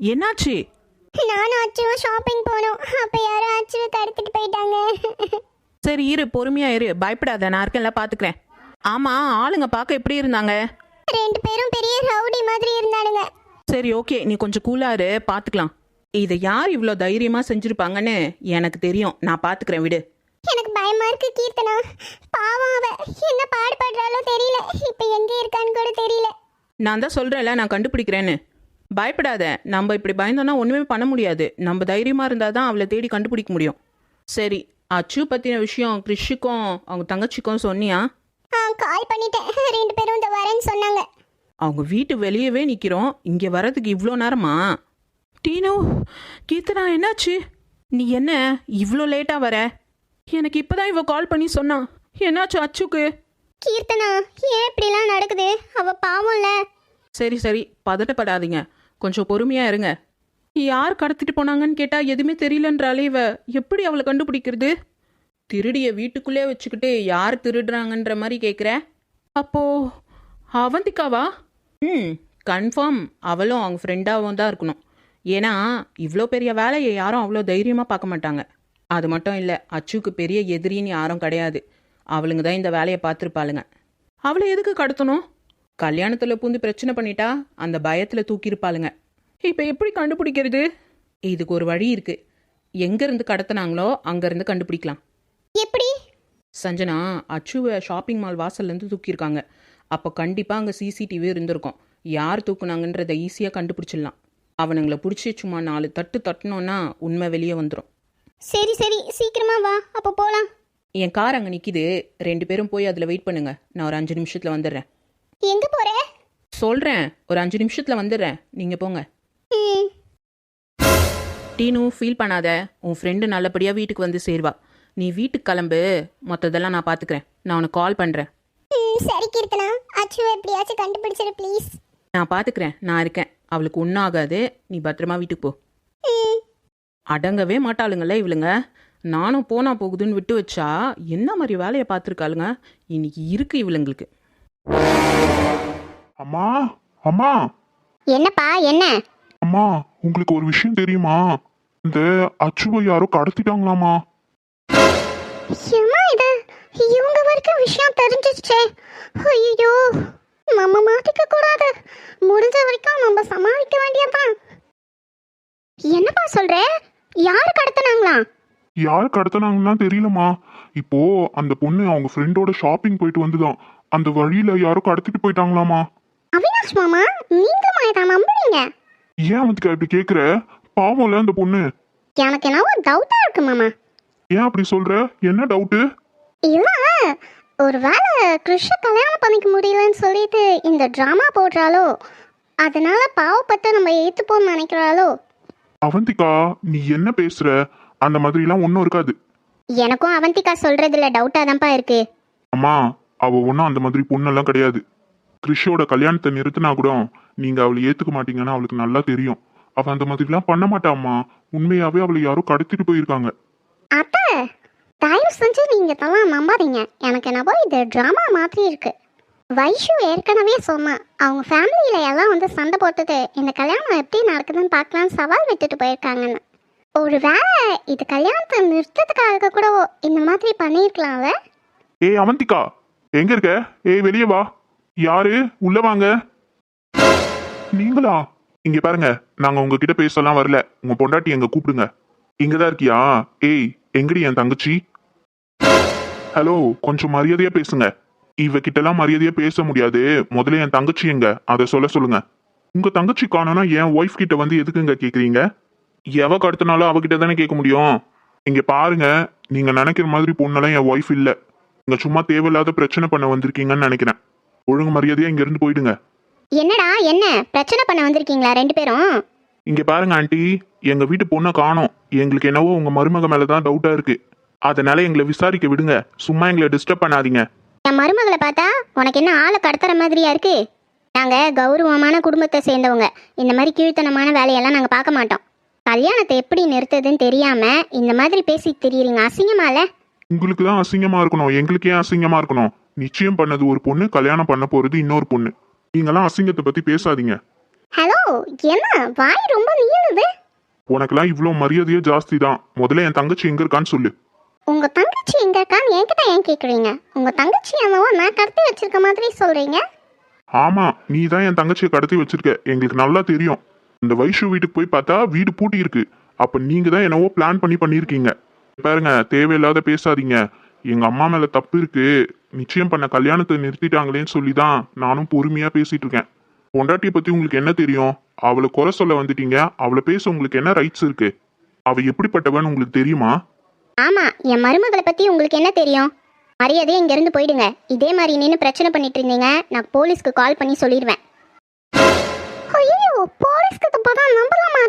என்னாச்சு? நானும் அச்சுவும் ஷாப்பிங் போனோம். அப்ப யாரும் அச்சுவை கடத்திட்டு போயிட்டாங்க. சரி இரு பொறுமையா இரு. பயப்படாத நான் இருக்கேன்ல பாத்துக்கிறேன். ஆமா ஆளுங்க பார்க்க எப்படி இருந்தாங்க? ரெண்டு பேரும் பெரிய ரவுடி மாதிரி இருந்தானுங்க. சரி ஓகே. நீ கொஞ்சம் கூலா இரு. பாத்துக்கலாம். இதை யார் இவ்வளோ தைரியமா செஞ்சிருப்பாங்கன்னு எனக்கு தெரியும். நான் பாத்துக்கிறேன் விடு. எனக்கு பயமா இருக்கு கீர்த்தனா. பாவம் அவ. என்ன பாடுபடுறாளோ தெரியல. இப்ப எங்க இருக்கான்னு கூட தெரியல. நான் தான் சொல்றேன்ல நான் கண்டுபிடிக்கிறேன்னு. பயப்படாத. நம்ம இப்படி பயந்தோன்னா ஒண்ணுமே பண்ண முடியாது. நம்ம தைரியமா இருந்தாதான் தான் அவளை தேடி கண்டுபிடிக்க முடியும். சரி அச்சு பத்தின விஷயம் கிறிஷுக்கும் அவங்க தங்கச்சிக்கும் சொன்னியா? கால் பண்ணிட்டேன். ரெண்டு பேரும் இந்த வரேன்னு சொன்னாங்க. அவங்க வீட்டு வெளியவே நிற்கிறோம் இங்கே வர்றதுக்கு இவ்வளோ நேரமா? டீனு கீர்த்தனா என்னாச்சு? நீ என்ன இவ்வளோ லேட்டாக வர? எனக்கு இப்போதான் இவ கால் பண்ணி சொன்னான் என்னாச்சு அச்சுக்கு? கீர்த்தனா ஏன் இப்படிலாம் நடக்குது? அவ பாவம்ல. சரி சரி பதட்டப்படாதீங்க. கொஞ்சம் பொறுமையாக இருங்க. யார் கடத்திட்டு போனாங்கன்னு கேட்டால் எதுவுமே தெரியலன்றாலே இவ. எப்படி அவளை கண்டுபிடிக்கிறது? திருடிய வீட்டுக்குள்ளே வச்சுக்கிட்டு யார் திருடுறாங்கன்ற மாதிரி கேட்குற அப்போ அவந்திக்காவா ம் கன்ஃபார்ம். அவளும் அவங்க ஃப்ரெண்டாகவும் தான் இருக்கணும். ஏன்னா இவ்வளோ பெரிய வேலையை யாரும் அவ்வளோ தைரியமாக பார்க்க மாட்டாங்க. அது மட்டும் இல்லை அச்சுக்கு பெரிய எதிரின்னு யாரும் கிடையாது. அவளுங்க தான் இந்த வேலையை பார்த்துருப்பாளுங்க. அவளை எதுக்கு கடத்தணும்? கல்யாணத்தில் பூந்து பிரச்சனை பண்ணிட்டா அந்த பயத்தில் தூக்கியிருப்பாளுங்க. இப்போ எப்படி கண்டுபிடிக்கிறது? இதுக்கு ஒரு வழி இருக்கு. எங்கேருந்து கடத்தினாங்களோ அங்கேருந்து கண்டுபிடிக்கலாம். எப்படி? சஞ்சனா அச்சுவை ஷாப்பிங் மால் வாசல்லேருந்து தூக்கியிருக்காங்க. அப்போ கண்டிப்பாக அங்கே சிசிடிவி இருந்திருக்கும். யார் தூக்குனாங்கன்றதை ஈஸியாக கண்டுபிடிச்சிடலாம். அவனுங்களை பிடிச்சி சும்மா நாலு தட்டு தட்டினோன்னா உண்மை வெளியே வந்துடும் சரி சரி. சீக்கிரமா வா. அப்ப போலாம். என் கார் அங்கே நிற்கிது ரெண்டு பேரும் போய் அதில் வெயிட் பண்ணுங்க. நான் ஒரு அஞ்சு நிமிஷத்தில் வந்துடுறேன். எங்க போற? சொல்கிறேன் ஒரு அஞ்சு நிமிஷத்தில் வந்துடுறேன். நீங்கள் போங்க. ம். டீனு ஃபீல் பண்ணாத. உன் ஃப்ரெண்டு நல்லபடியாக வீட்டுக்கு வந்து சேருவா. நீ வீட்டுக்கு கிளம்பு. மற்றதெல்லாம் நான் பார்த்துக்கிறேன் நான் உனக்கு கால் பண்ணுறேன் சரி கீர்த்தனா. அச்சுவை எப்படியாச்சும் கண்டுபிடிச்சிரு ப்ளீஸ் நான் பார்த்துக்கிறேன் நான் இருக்கேன். அவளுக்கு ஒன்றும் ஆகாது. நீ பத்திரமா வீட்டுக்கு போ. அடங்கவே மாட்டாளுங்களே இவளுங்க. நானும் போனா போகுதுன்னு விட்டு வச்சா என்ன மாதிரி வேலையை பார்த்துருக்காளுங்க இன்னைக்கு இருக்கு இவளுங்களுக்கு. அம்மா அம்மா. என்னப்பா என்ன? அம்மா உங்களுக்கு ஒரு விஷயம் தெரியுமா? இந்த அச்சுவை யாரோ கடத்திட்டாங்களாமா? ஏம்மா இது? இவங்க வரைக்கும் விஷயம் தெரிஞ்சிருச்சே. ஐயோ நம்ம மாட்டிக்க கூடாது. முடிஞ்ச வரைக்கும் நம்ம சமாளிக்க வேண்டியதுதான். என்னப்பா சொல்ற? யாரு கடத்தினாங்களா? யார் கடத்தினாங்கன்னா தெரியலம்மா. இப்போ அந்த பொண்ணு அவங்க ஃப்ரெண்டோட ஷாப்பிங் போயிட்டு வந்துதான். அந்த வழியில யாரோ கடத்திட்டு போயிட்டாங்களாமா? அவினாஷ் மாமா நீங்க இதை நம்புறீங்க? ஏன் அவனுக்கு இப்படி கேக்குற? பாவம்ல அந்த பொண்ணு. எனக்கு என்னவோ டவுட்டா இருக்கு மாமா. ஏன் அப்படி சொல்ற? என்ன டவுட்டு இல்ல ஒருவேளை கிருஷ்ண கல்யாணம் பண்ணிக்க முடியலன்னு சொல்லிட்டு இந்த ட்ராமா போடுறாளோ? அதனால பாவப்பட்டு நம்ம ஏத்துப்போம்னு நினைக்கிறாளோ? அவந்திகா நீ என்ன பேசுற? அந்த மாதிரிலாம் ஒன்றும் இருக்காது. எனக்கும் அவந்திகா சொல்றதுல டவுட்டா தான்ப்பா இருக்கு. அம்மா அவ ஒன்றும் அந்த மாதிரி பொண்ணெல்லாம் கிடையாது. கிறிஷோட கல்யாணத்தை நிறுத்தினா கூட நீங்க அவளை ஏத்துக்க மாட்டீங்கன்னு அவளுக்கு நல்லா தெரியும். அவ அந்த மாதிரிலாம் பண்ண மாட்டாம்மா. உண்மையாவே அவளை யாரோ கடத்திட்டு போயிருக்காங்க. அத்தை தயவு செஞ்சு நீங்க இதெல்லாம் நம்பாதீங்க. எனக்கு என்னவோ இது ட்ராமா மாதிரி இருக்கு. வைஷு ஏற்கனவே சொன்னா அவங்க ஃபேமிலியில எல்லாம் வந்து சண்டை போட்டுட்டு இந்த கல்யாணம் எப்படி நடக்குதுன்னு பார்க்கலாம்னு சவால் விட்டுட்டு போயிருக்காங்கன்னு. ஒருவேளை இது கல்யாணத்தை நிறுத்தத்துக்காக கூட இந்த மாதிரி பண்ணியிருக்கலாம்ல? ஏய் அவந்திகா! எங்க இருக்க? ஏய் வெளியே வா. யாரு? உள்ள வாங்க. நீங்களா? இங்க பாருங்க. நாங்க உங்ககிட்ட பேசலாம் வரல. உங்க பொண்டாட்டி எங்க கூப்பிடுங்க. இங்கதான் இருக்கியா? ஏய் எங்கடி என் தங்கச்சி? ஹலோ கொஞ்சம் மரியாதையா பேசுங்க. இவகிட்டலாம் மரியாதையா பேச முடியாது. முதல்ல என் தங்கச்சி எங்க? அதை சொல்ல சொல்லுங்க. உங்க தங்கச்சி காணோம்னா என் ஒய்ஃப் கிட்ட வந்து எதுக்குங்க கேக்குறீங்க? எவ கடத்தினாலும் அவகிட்ட தானே கேட்க முடியும்? இங்க பாருங்க. நீங்க நினைக்கிற மாதிரி பொண்ணெல்லாம் என் ஒய்ஃப் இல்லை. நீங்க சும்மா தேவையில்லாத பிரச்சனை பண்ண வந்திருக்கீங்கன்னு நினைக்கிறேன். ஒழுங்கு மரியாதையா இங்க இருந்து போயிடுங்க. என்னடா என்ன? பிரச்சனை பண்ண வந்திருக்கீங்களா ரெண்டு பேரும்? இங்க பாருங்க ஆண்டி. எங்க வீட்டு பொண்ணை காணோம். எங்களுக்கு என்னவோ உங்க மருமக மேலதான் டவுட்டா இருக்கு. அதனால எங்களை விசாரிக்க விடுங்க. சும்மா எங்களை டிஸ்டர்ப் பண்ணாதீங்க. என் மருமகளை பார்த்தா உனக்கு என்ன ஆளை கடத்துற மாதிரியா இருக்கு? நாங்க கௌரவமான குடும்பத்தை சேர்ந்தவங்க. இந்த மாதிரி கீழ்த்தனமான வேலையெல்லாம் நாங்க பார்க்க மாட்டோம். கல்யாணத்தை எப்படி நிறுத்துதுன்னு தெரியாம இந்த மாதிரி பேசி திரியுறீங்க அசிங்கமால உங்களுக்கு தான் அசிங்கமா இருக்கணும். எங்களுக்கு ஏன் அசிங்கமா இருக்கணும். நிச்சயம் பண்ணது ஒரு பொண்ணு கல்யாணம் பண்ண போறது இன்னொரு பொண்ணு. நீங்கெல்லாம் அசிங்கத்தை பத்தி பேசாதீங்க. ஹலோ என்ன? வாய் ரொம்ப நீளுது. உனக்கெல்லாம் இவ்வளோ மரியாதையே ஜாஸ்தி தான் முதல்ல என் தங்கச்சி எங்க இருக்கான்னு சொல்லு. உங்க தங்கச்சி எங்க இருக்கான்னு என்கிட்ட ஏன் கேக்குறீங்க? உங்க தங்கச்சி என்னவோ நான் கடத்தி வச்சிருக்க மாதிரி சொல்றீங்க. ஆமா நீ தான் என் தங்கச்சியை கடத்தி வச்சிருக்க. எங்களுக்கு நல்லா தெரியும். இந்த வைஷு வீட்டுக்கு போய் பார்த்தா வீடு பூட்டி இருக்கு அப்ப நீங்க தான் என்னவோ பிளான் பண்ணி பண்ணிருக்கீங்க பாருங்க தேவையில்லாத பேசாதீங்க. எங்க அம்மா மேல தப்பு இருக்கு. நிச்சயம் பண்ண கல்யாணத்தை நிறுத்திட்டாங்களேன்னு சொல்லி தான் நானும் பொறுமையா பேசிட்டு இருக்கேன். பொண்டாட்டியை பத்தி உங்களுக்கு என்ன தெரியும்? அவளை குறை சொல்ல வந்துட்டீங்க. அவளை பேச உங்களுக்கு என்ன ரைட்ஸ் இருக்கு? அவ எப்படிப்பட்டவன்னு உங்களுக்கு தெரியுமா? ஆமா என் மருமகளை பத்தி உங்களுக்கு என்ன தெரியும்? மரியாதை இங்க இருந்து போயிடுங்க. இதே மாதிரி நின்று பிரச்சனை பண்ணிட்டு இருந்தீங்க நான் போலீஸ்க்கு கால் பண்ணி சொல்லிடுவேன்.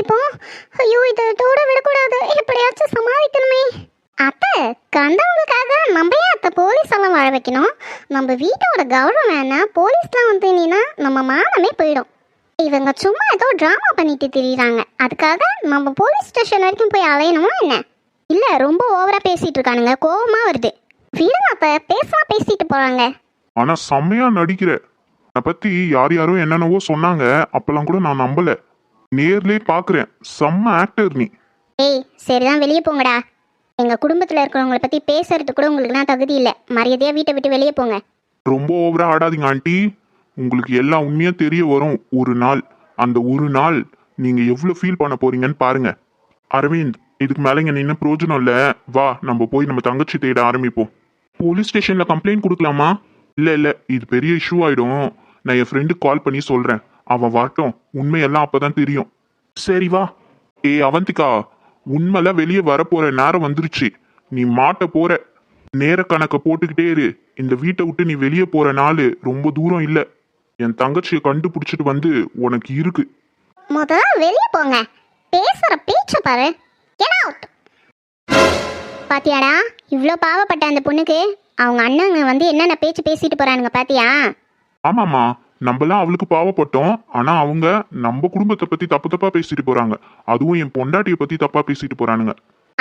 இப்போ ஐயோ இதை தோட விடக்கூடாது. எப்படியாச்சும் சமாளிக்கணுமே. அத்தை கண்டவங்களுக்காக நம்ம ஏன் அத்தை போலீஸ் எல்லாம் வாழ வைக்கணும்? நம்ம வீட்டோட கௌரவம் என்ன போலீஸ்லாம் வந்து நம்ம மானமே போயிடும். இவங்க சும்மா ஏதோ ட்ராமா பண்ணிட்டு திரியிறாங்க. அதுக்காக நம்ம போலீஸ் ஸ்டேஷன் வரைக்கும் போய் அலையணுமா என்ன? இல்லை ரொம்ப ஓவரா பேசிட்டு இருக்கானுங்க. கோபமா வருது. விடுங்க அப்ப பேசலாம் பேசிட்டு போறாங்க. ஆனா செம்மையா நடிக்கிற. என்னை பத்தி யார் யாரோ என்னென்னவோ சொன்னாங்க. அப்பெல்லாம் கூட நான் நம்பல. நேர்லயே பாக்குறேன். செம்ம ஆக்டர் நீ. ஏய் சரிதான் வெளியே போங்கடா. எங்க குடும்பத்துல இருக்கிறவங்கள பத்தி பேசுறதுக்கு கூட உங்களுக்குலாம் தகுதி இல்ல. மரியாதையா வீட்டை விட்டு வெளியே போங்க. ரொம்ப ஓவரா ஆடாதீங்க ஆண்டி. உங்களுக்கு எல்லா உண்மையும் தெரிய வரும் ஒரு நாள். அந்த ஒரு நாள் நீங்க எவ்வளவு ஃபீல் பண்ண போறீங்கன்னு பாருங்க. அரவிந்த் இதுக்கு மேல இங்க நின்று பிரயோஜனம் இல்ல. வா நம்ம போய் நம்ம தங்கச்சி தேட ஆரம்பிப்போம். போலீஸ் ஸ்டேஷன்ல கம்ப்ளைண்ட் கொடுக்கலாமா? இல்ல இல்ல இது பெரிய இஷ்யூ ஆயிடும். நான் என் ஃப்ரெண்டுக்கு கால் பண்ணி சொல்றேன். அவன் வரட்டும். உண்மையெல்லாம் அப்பதான் தெரியும். சரி வா. ஏ அவந்திகா உண்மைல வெளியே வரப்போற நேரம் வந்துருச்சு. நீ மாட்ட போற. நேர கணக்க போட்டுக்கிட்டே இரு. இந்த வீட்டை விட்டு நீ வெளியே போற நாள் ரொம்ப தூரம் இல்ல. என் தங்கச்சியை கண்டுபிடிச்சிட்டு வந்து உனக்கு இருக்கு. முதல்ல வெளியே போங்க. பேசுற பேச்ச பாரு. பாத்தியாடா? இவ்வளோ பாவப்பட்ட அந்த பொண்ணுக்கு. அவங்க அண்ணங்க வந்து என்னென்ன பேச்சு பேசிட்டு போறானுங்க பாத்தியா? ஆமாமா நம்மலாம் அவளுக்கு பாவப்பட்டோம். ஆனா அவங்க நம்ம குடும்பத்தை பத்தி தப்பு தப்பா பேசிட்டு போறாங்க. அதுவும் என் பொண்டாட்டிய பத்தி தப்பா பேசிட்டு போறானுங்க.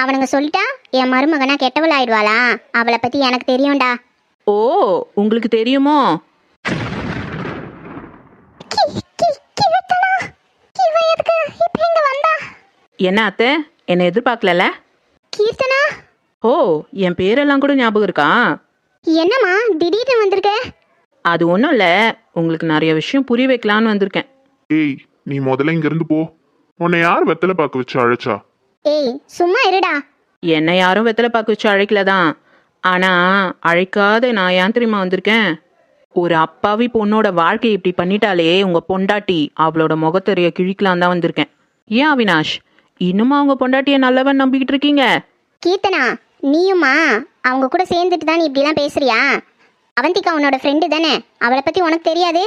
அவனுங்க சொல்லிட்டா? என் மருமகனா கெட்டவள் ஆயிடுவாளா? அவளை பத்தி எனக்கு தெரியும்டா. ஓ உங்களுக்கு தெரியுமோ? என்ன அத்தை? என்னை எதிர்பார்க்கலல கீர்த்தனா? ஓ என் பேரெல்லாம் கூட ஞாபகம் இருக்கா? என்னம்மா திடீர்னு வந்திருக்க? அது ஒன்றும் இல்லை. உங்களுக்கு நிறைய விஷயம் புரிய வைக்கலான்னு வந்திருக்கேன். ஏய் நீ முதல்ல இங்க இருந்து போ. உன்னை யார் வெத்தலை பார்க்க வச்சு அழைச்சா? ஏய் சும்மா இருடா. என்னை யாரும் வெத்தலை பார்க்க வச்சு அழைக்கல தான் ஆனால் அழைக்காத நான் ஏன் தெரியுமா வந்திருக்கேன்? ஒரு அப்பாவி பொண்ணோட வாழ்க்கையை இப்படி பண்ணிட்டாலே உங்கள் பொண்டாட்டி அவளோட முகத்தெரிய கிழிக்கலாம் தான் வந்திருக்கேன். ஏன் அவினாஷ்? இன்னுமா உங்க பொண்டாட்டியை நல்லவன் நம்பிக்கிட்டு இருக்கீங்க? கீர்த்தனா நீயுமா? அவங்க கூட சேர்ந்துட்டு தான் நீ இப்படிலாம் பேசுறியா? அவந்திகா உன்னோட ஃப்ரெண்டு தானே? அவளை பத்தி உனக்கு தெரியாது?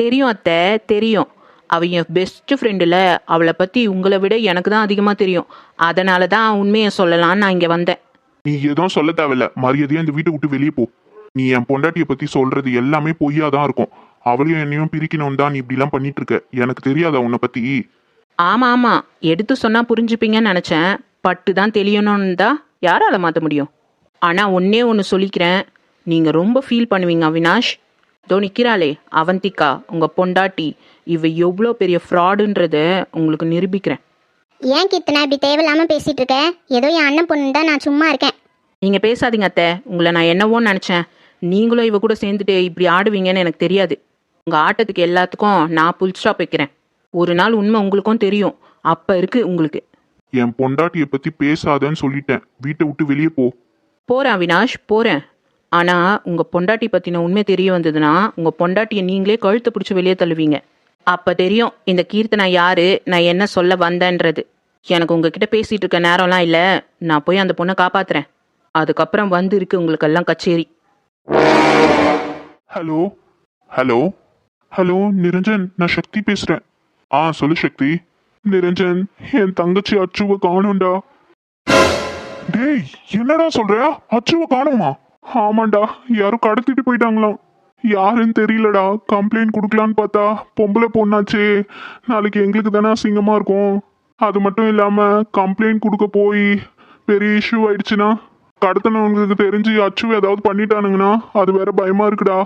தெரியும் அத்தை தெரியும். அவ என் பெஸ்ட் ஃப்ரெண்டில் அவளை பற்றி உங்களை விட எனக்கு தான் அதிகமாக தெரியும். அதனால தான் உண்மையை சொல்லலான்னு நான் இங்கே வந்தேன். நீ எதுவும் சொல்ல தேவையில்ல. மரியாதையா இந்த வீட்டை விட்டு வெளியே போ. நீ என் பொண்டாட்டிய பத்தி சொல்றது எல்லாமே பொய்யா தான் இருக்கும். அவளையும் என்னையும் பிரிக்கணும் தான் நீ இப்படிலாம் பண்ணிட்டு இருக்க. எனக்கு தெரியாதா உன்னை பத்தி? ஆமாம் ஆமாம் எடுத்து சொன்னால் புரிஞ்சுப்பீங்கன்னு நினச்சேன். பட்டு தான் தெளியணும்னு தான் யாரால மாற்ற முடியும்? ஆனால் ஒன்றே ஒன்று சொல்லிக்கிறேன். நீங்கள் ரொம்ப ஃபீல் பண்ணுவீங்க அவினாஷ். இதோ நிற்கிறாளே அவந்திகா உங்கள் பொண்டாட்டி. இவ எவ்வளோ பெரிய ஃப்ராடுன்றத உங்களுக்கு நிரூபிக்கிறேன். ஏன் கீர்த்தனா இப்படி தேவையில்லாம பேசிட்டு இருக்க? ஏதோ என் அண்ணன் பொண்ணு தான் நான் சும்மா இருக்கேன். நீங்கள் பேசாதீங்க அத்தை. உங்களை நான் என்னவோன்னு நினச்சேன். நீங்களும் இவ கூட சேர்ந்துட்டு இப்படி ஆடுவீங்கன்னு எனக்கு தெரியாது. உங்கள் ஆட்டத்துக்கு எல்லாத்துக்கும் நான் புல் ஸ்டாப் வைக்கிறேன். ஒரு நாள் உண்மை உங்களுக்கும் தெரியும். அப்போ இருக்கு உங்களுக்கு. என் பொண்டாட்டிய பத்தி பேசாதன்னு சொல்லிட்டேன். வீட்டை விட்டு வெளியே போ. போகிறேன் அவினாஷ். போகிறேன் ஆனால் உங்கள் பொண்டாட்டி பற்றின உண்மை தெரிய வந்ததுன்னா உங்கள் பொண்டாட்டியை நீங்களே கழுத்தை பிடிச்சி வெளியே தள்ளுவீங்க. அப்போ தெரியும் இந்த கீர்த்தனா யாரு நான் என்ன சொல்ல வந்தேன்றது. எனக்கு உங்ககிட்ட பேசிகிட்டு இருக்க நேரம்லாம் இல்லை நான் போய் அந்த பொண்ணை காப்பாத்துறேன். அதுக்கப்புறம் வந்து இருக்கு உங்களுக்கெல்லாம் கச்சேரி. ஹலோ? ஹலோ? ஹலோ நிரஞ்சன் நான் சக்தி பேசுகிறேன் ஆ சொல்லு சக்தி. நிரஞ்சன் என் தங்கச்சி அச்சுவை காணும்டா. டேய் என்னடா சொல்ற? அச்சுவை காணுமா? ஆமாண்டா யாரும் கடத்திட்டு போயிட்டாங்களாம். யாருன்னு தெரியலடா கம்ப்ளைண்ட் கொடுக்கலான்னு பார்த்தா பொம்பளை பொண்ணாச்சே. நாளைக்கு எங்களுக்கு தானே சிங்கமாக இருக்கும். அது மட்டும் இல்லாமல் கம்ப்ளைண்ட் கொடுக்க போய் பெரிய இஷ்யூ ஆயிடுச்சுன்னா கடத்தினவங்களுக்கு தெரிஞ்சு அச்சு ஏதாவது பண்ணிட்டானுங்கன்னா அது வேற பயமா இருக்குடா.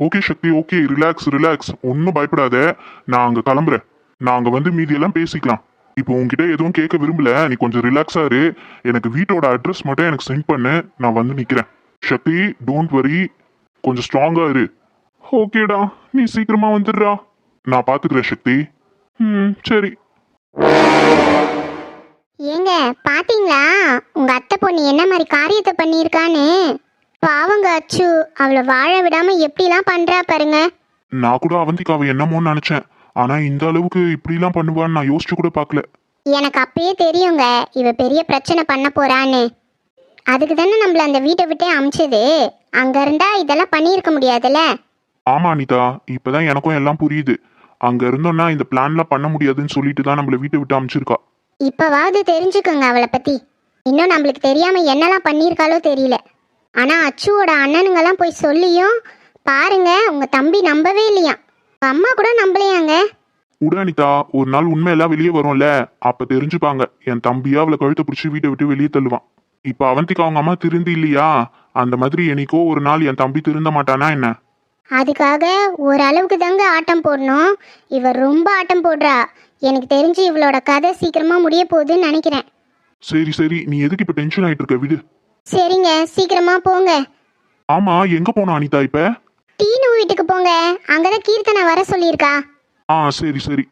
Okay Shakti okay relax relax ஒன்றும் பயப்படாத. நான் அங்கே கிளம்புறேன். நாங்கள் வந்து மீதியெல்லாம் பேசிக்கலாம். இப்போ உங்ககிட்ட எதுவும் கேட்க விரும்பல. நீ கொஞ்சம் ரிலாக்ஸாக இரு. எனக்கு வீட்டோட அட்ரஸ் மட்டும் எனக்கு சென்ட் பண்ணு. நான் வந்து நிற்கிறேன் சக்தி டோன்ட் வரி கொஞ்சம் ஸ்ட்ராங்கா இரு. ஓகேடா நீ சீக்கிரமா வந்துடுறா. நான் பாத்துக்கிறேன் சக்தி. ம் சரி. ஏங்க பாத்தீங்களா? உங்க அத்தை பொண்ணு என்ன மாதிரி காரியத்தை பண்ணியிருக்கான்னு? பாவங்க அச்சு அவளை வாழ விடாம எப்படிலாம் பண்றா பாருங்க. நான் கூட அவந்திக்காவை என்னமோன்னு நினைச்சேன். ஆனா இந்த அளவுக்கு இப்படிலாம் பண்ணுவான்னு நான் யோசிச்சு கூட பார்க்கல எனக்கு அப்பயே தெரியுங்க இவ பெரிய பிரச்சனை பண்ண போறான்னு. அதுக்கு தானே நம்மள அந்த வீட்டை விட்டே அமிச்சது. அங்க இருந்தா இதெல்லாம் பண்ணியிருக்க முடியாதுல்ல? ஆமா அனிதா. இப்பதான் எனக்கும் எல்லாம் புரியுது. அங்க இருந்தோம்னா இந்த பிளான்லாம் பண்ண முடியாதுன்னு சொல்லிட்டு தான் நம்மள வீட்டை விட்டு அமிச்சிருக்கா. இப்பவாவது தெரிஞ்சுக்கோங்க அவளை பத்தி. இன்னும் நம்மளுக்கு தெரியாம என்னெல்லாம் பண்ணியிருக்காளோ தெரியல. ஆனா அச்சுவோட அண்ணனுங்கெல்லாம் போய் சொல்லியும் பாருங்க உங்க தம்பி நம்பவே இல்லையா? அம்மா கூட நம்பலையாங்க? உட அனிதா. ஒரு நாள் உண்மையெல்லாம் வெளியே வரும்ல. அப்ப தெரிஞ்சுப்பாங்க. என் தம்பியா அவளை கழுத்தை பிடிச்சி வீட்டை விட்டு வெளியே தள்ளுவான். இப்ப அவந்திக்கு அவங்க அம்மா திருந்தி இல்லையா? அந்த மாதிரி என்னைக்கோ ஒரு நாள் என் தம்பி திருந்த மாட்டானா என்ன? அதுக்காக ஓரளவுக்கு தாங்க ஆட்டம் போடணும். இவ ரொம்ப ஆட்டம் போடுறா. எனக்கு தெரிஞ்சு இவளோட கதை சீக்கிரமா முடிய போகுதுன்னு நினைக்கிறேன். சரி சரி. நீ எதுக்கு இப்ப டென்ஷன் ஆயிட்டு இருக்க விடு. சரிங்க. சீக்கிரமா போங்க. ஆமா எங்க போனா அனிதா இப்ப? டீனு வீட்டுக்கு போங்க. அங்கதான் கீர்த்தனை வர சொல்லியிருக்கா. ஆ சரி சரி.